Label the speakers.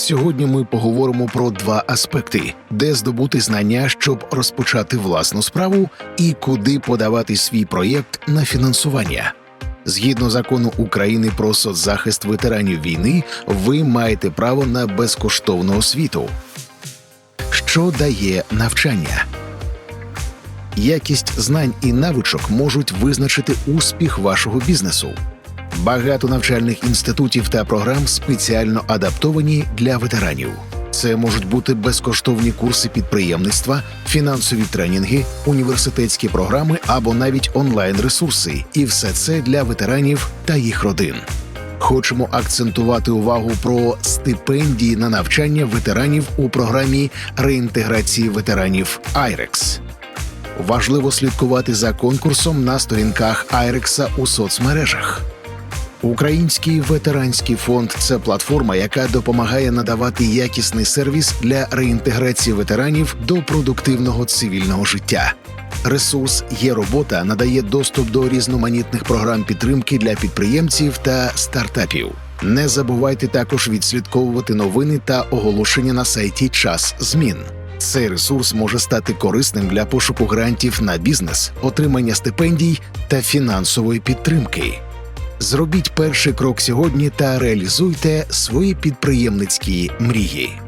Speaker 1: Сьогодні ми поговоримо про два аспекти: де здобути знання, щоб розпочати власну справу, і куди подавати свій проєкт на фінансування. Згідно закону України про соцзахист ветеранів війни, ви маєте право на безкоштовну освіту. Що дає навчання? Якість знань і навичок можуть визначити успіх вашого бізнесу. Багато навчальних інститутів та програм спеціально адаптовані для ветеранів. Це можуть бути безкоштовні курси підприємництва, фінансові тренінги, університетські програми або навіть онлайн-ресурси, і все це для ветеранів та їх родин. Хочемо акцентувати увагу про стипендії на навчання ветеранів у програмі реінтеграції ветеранів IREX. Важливо слідкувати за конкурсом на сторінках Айрекса у соцмережах. Український ветеранський фонд це платформа, яка допомагає надавати якісний сервіс для реінтеграції ветеранів до продуктивного цивільного життя. Ресурс є робота надає доступ до різноманітних програм підтримки для підприємців та стартапів. Не забувайте також відслідковувати новини та оголошення на сайті Час змін. Цей ресурс може стати корисним для пошуку грантів на бізнес, отримання стипендій та фінансової підтримки. Зробіть перший крок сьогодні та реалізуйте свої підприємницькі мрії.